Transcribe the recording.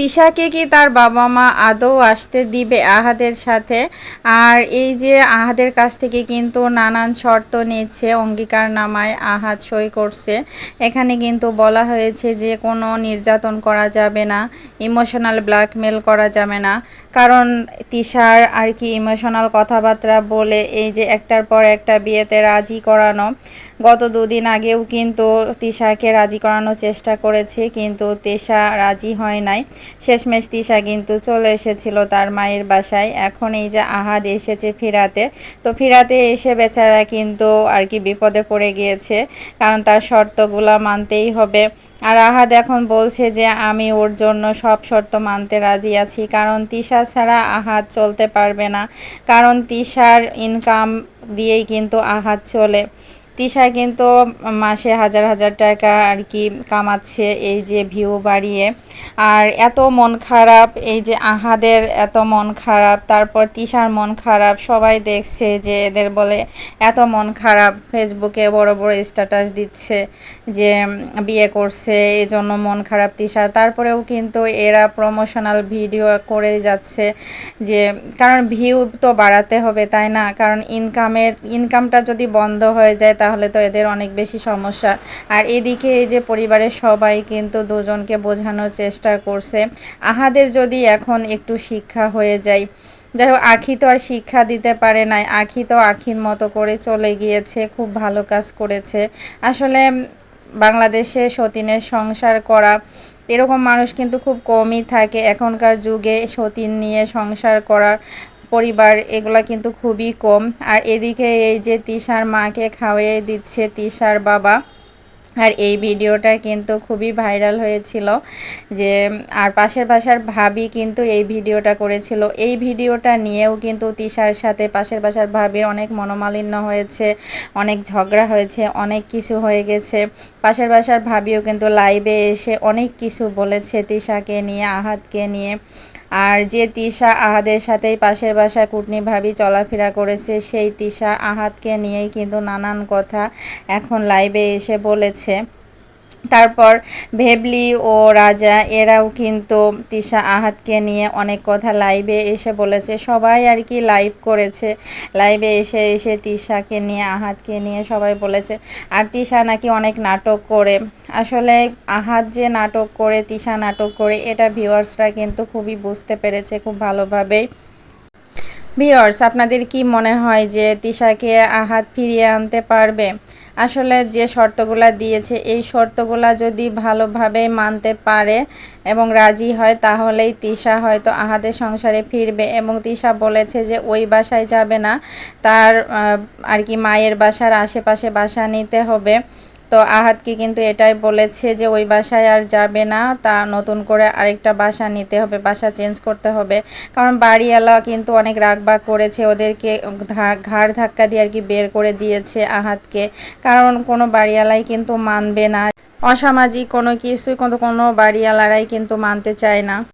তিশাকে কি তার বাবা মা আদৌ আসতে দিবে আহাদের সাথে? আর এই যে আহাদের কাছ থেকে কিন্তু নানান শর্ত নিচ্ছে অঙ্গীকার নামায় আহাদ সই করছে। এখানে কিন্তু বলা হয়েছে যে কোনো নির্যাতন করা যাবে না, ইমোশনাল ব্ল্যাকমেল করা যাবে না। কারণ তিশার আর কি ইমোশনাল কথাবার্তা বলে এই যে একটার পর একটা বিয়েতে রাজি করানো। গত দুদিন আগেও কিন্তু তিশাকে রাজি করানোর চেষ্টা করেছে, কিন্তু তিশা রাজি হয় নাই। শেষমেশ তিশা কিন্তু চলে এসেছিল তার মায়ের বাসায়। এখন এই যে আহাদ এসেছে ফিরাতে, তো ফিরাতে এসে বেচারা কিন্তু আর কি বিপদে পড়ে গিয়েছে, কারণ তার শর্তগুলো মানতেই হবে। আর আহাদ এখন বলছে যে, আমি ওর জন্য সব শর্ত মানতে রাজি আছি, কারণ তিশা ছাড়া আহাদ চলতে পারবে না। কারণ তিশার ইনকাম দিয়েই কিন্তু আহাদ চলে। তিশা কিন্তু মাসে হাজার হাজার টাকা আর কি কামাচ্ছে এই যে ভিউ বাড়িয়ে। আর এত মন খারাপ, এই যে আহাদের এত মন খারাপ, তারপর তিশার মন খারাপ, সবাই দেখছে যে এদের বলে এত মন খারাপ, ফেসবুকে বড় বড় স্ট্যাটাস দিচ্ছে যে বিয়ে করছে এই জন্য মন খারাপ তিশার। তারপরেও কিন্তু এরা প্রমোশনাল ভিডিও করে যাচ্ছে যে, কারণ ভিউ তো বাড়াতে হবে, তাই না? কারণ ইনকামের ইনকামটা যদি বন্ধ হয়ে যায়, তাহলে তো এদের অনেক বেশি সমস্যা। আর এদিকে এই যে পরিবারের সবাই কিন্তু দুজনকে বোঝানোর চেষ্টা করছে। আহাদের যদি এখন একটু শিক্ষা হয়ে যায়, যাই হোক, আখি তো আর শিক্ষা দিতে পারে নাই। আখি তো আখির মতো করে চলে গিয়েছে, খুব ভালো কাজ করেছে। আসলে বাংলাদেশে সতীনের সংসার করা, এরকম মানুষ কিন্তু খুব কমই থাকে। এখনকার যুগে সতীন নিয়ে সংসার করার পরিবার এগুলা কিন্তু খুবই কম। আর এদিকে এই যে তিশার মাকে খাওয়িয়ে দিচ্ছে তিশার বাবা আর এই ভিডিওটা কিন্তু খুবই ভাইরাল হয়েছিল যে, আর পাশের বাসার ভাবি কিন্তু এই ভিডিওটা করেছিল। এই ভিডিওটা নিয়েও কিন্তু তিশার সাথে পাশের বাসার ভাবির অনেক মনোমালিন্য হয়েছে, অনেক ঝগড়া হয়েছে, অনেক কিছু হয়ে গেছে। পাশের বাসার ভাবিও কিন্তু লাইভে এসে অনেক কিছু বলেছে তিশাকে নিয়ে, আহাতকে নিয়ে। আর যে তিশা আহাদের সাথেই পাশের বাসা কুটনি ভাবি চলাফেরা করেছে, সেই তিশা আহাতকে নিয়েই কিন্তু নানান কথা এখন লাইভে এসে বলেছে। তারপর ভেবলি ও রাজা এরাও কিন্তু তিশা আহাতকে নিয়ে অনেক কথা লাইভে এসে বলেছে। সবাই আর কি লাইভ করেছে। লাইভে এসে এসে তিশাকে নিয়ে, আহাতকে নিয়ে সবাই বলেছে। আর তিশা নাকি অনেক নাটক করে। আসলে আহাত যে নাটক করে, তিশা নাটক করে, এটা ভিউয়ার্সরা কিন্তু খুবই বুঝতে পেরেছে খুব ভালোভাবেই। ভিওর্স আপনাদের কি মনে হয় যে তিশাকে আহাত ফিরিয়ে আনতে পারবে? আসলে যে শর্তগুলা দিয়েছে, এই শর্তগুলা যদি ভালোভাবে মানতে পারে এবং রাজি হয়, তাহলেই তিশা হয়তো আহাদের সংসারে ফিরবে। এবং তিশা বলেছে যে ওই বাসায় যাবে না, তার আর কি মায়ের বাসার আশেপাশে বাসা নিতে হবে। তো আহাতকে কিন্তু এটাই বলেছে যে ওই বাসায় আর যাবে না, তা নতুন করে আরেকটা বাসা নিতে হবে, বাসা চেঞ্জ করতে হবে। কারণ বাড়িওয়ালা কিন্তু অনেক রাগবাগ করেছে, ওদেরকে ঘাড় ধাক্কা দিয়ে আর কি বের করে দিয়েছে আহাতকে। কারণ কোনো বাড়িওয়ালাই কিন্তু মানবে না। অসামাজিক কোনো কিছুই কোনো বাড়িওয়ালারাই কিন্তু মানতে চায় না।